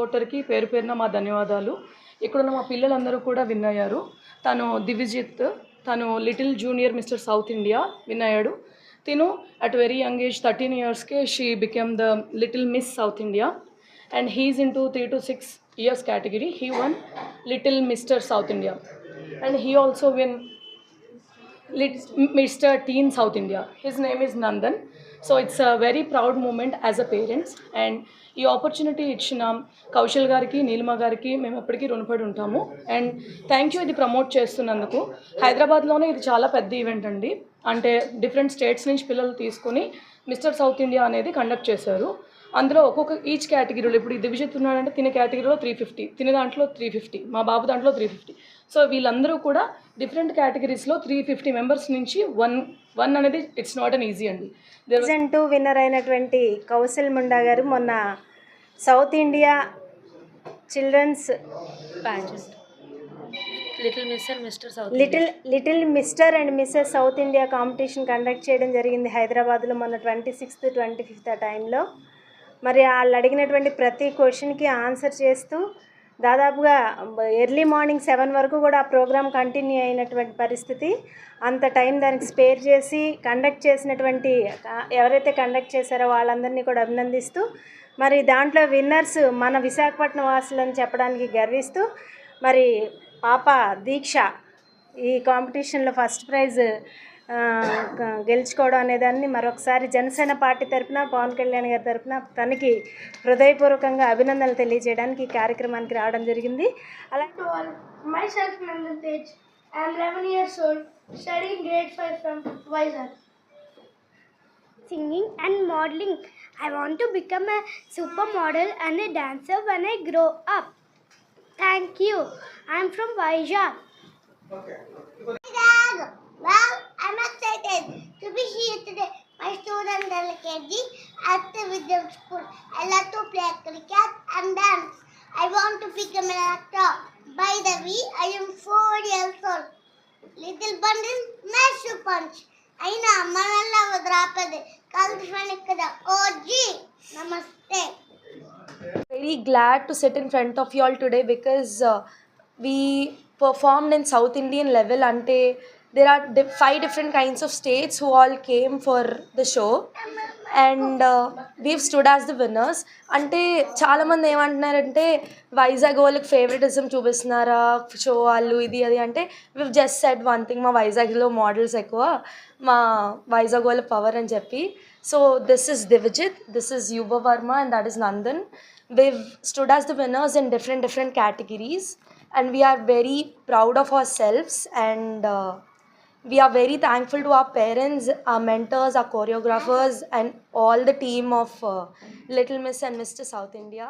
రిపోర్టర్కి పేరు పేరున మా ధన్యవాదాలు. ఇక్కడున్న మా పిల్లలందరూ కూడా విన్ అయ్యారు తను దివిజిత్ తను little junior mister South India win అయ్యాడు తిను at very young age thirteen ఇయర్స్కే she became the little miss South India. And he's in two three two six years category. He won little mister South India. And he also win lit mister teen South India. His name is Nandan. So it's a very proud moment as a parents and ఈ opportunity ఇచ్చిన కౌశల్ గారికి నీలిమ గారికి మేము ఎప్పటికీ రుణపడి ఉంటాము. And thank you ఇది promote చేస్తున్నందుకు. హైదరాబాద్లోనే ఇది చాలా పెద్ద ఈవెంట్ అండి. అంటే డిఫరెంట్ స్టేట్స్ నుంచి పిల్లలు తీసుకుని మిస్టర్ సౌత్ ఇండియా అనేది కండక్ట్ చేశారు. అందులో ఒక్కొక్క ఈచ్ కేటగిరీలో ఇప్పుడు ఈ దివిజిత్ ఉన్నాడంటే తినే కేటగిరీలో త్రీ ఫిఫ్టీ తినే దాంట్లో త్రీ ఫిఫ్టీ మా బాబు దాంట్లో త్రీ ఫిఫ్టీ సో వీళ్ళందరూ కూడా డిఫరెంట్ కేటగిరీస్లో త్రీ ఫిఫ్టీ మెంబర్స్ నుంచి వన్ వన్ అనేది ఇట్స్ నాట్ అన్ ఈజీ అండి. దేర్ సీజన్ టూ విన్నర్ అయినటువంటి కౌశల్ ముండా గారు మొన్న South India children's little mister South little little mister and Mrs South India competition conduct చేయడం జరిగింది హైదరాబాద్లో మొన్న ట్వంటీ సిక్స్త్ ట్వంటీ ఫిఫ్త్ ఆ టైంలో మరి వాళ్ళు అడిగినటువంటి ప్రతి క్వశ్చన్కి ఆన్సర్ చేస్తూ దాదాపుగా ఎర్లీ మార్నింగ్ సెవెన్ వరకు కూడా ఆ ప్రోగ్రామ్ కంటిన్యూ అయినటువంటి పరిస్థితి. అంత టైం దానికి స్పేర్ చేసి కండక్ట్ చేసినటువంటి ఎవరైతే కండక్ట్ చేశారో వాళ్ళందరినీ కూడా అభినందిస్తూ మరి దాంట్లో విన్నర్స్ మన విశాఖపట్నం వాసులని చెప్పడానికి గర్విస్తూ మరి పాప దీక్ష ఈ కాంపిటీషన్లో ఫస్ట్ ప్రైజ్ గెలుచుకోవడం అనేదాన్ని మరొకసారి జనసేన పార్టీ తరఫున పవన్ కళ్యాణ్ గారి తరఫున తనకి హృదయపూర్వకంగా అభినందనలు తెలియజేయడానికి ఈ కార్యక్రమానికి రావడం జరిగింది. Singing and modelling I want to become a super model and a dancer when I grow up Thank you. I'm from Vaizhag. Okay. Dad, Well, I'm excited to be here today. My students are KG at the Wisdom School. I love to play cricket and dance. I want to become an actor. By the way, I am four years old. Little bundle, mash punch. ಅಯ್ಯ ಮನೆಲ್ಲ ಒದ್ರಾಪದೆ Oh, ಓಜಿ Namaste. Very glad to sit in front of you all today because uh, we performed in South Indian level ante there are di- five different kinds of states who all came for the show and uh, we've stood as the winners అంటే చాలామంది ఏమంటున్నారంటే వైజాగ్ వాళ్ళకి favouritism చూపిస్తున్నారా show వాళ్ళు ఇది అది అంటే we've just set one thing మా వైజాగ్లో మోడల్స్ ఎక్కువ మా వైజాగ్ వాళ్ళ పవర్ అని చెప్పి so this is Divijit this is Yuva Varma and that is Nandan we've stood as the winners in different different categories and we are very proud of ourselves and uh, we are very thankful to our parents our mentors our choreographers and all the team of uh, little miss and mr south india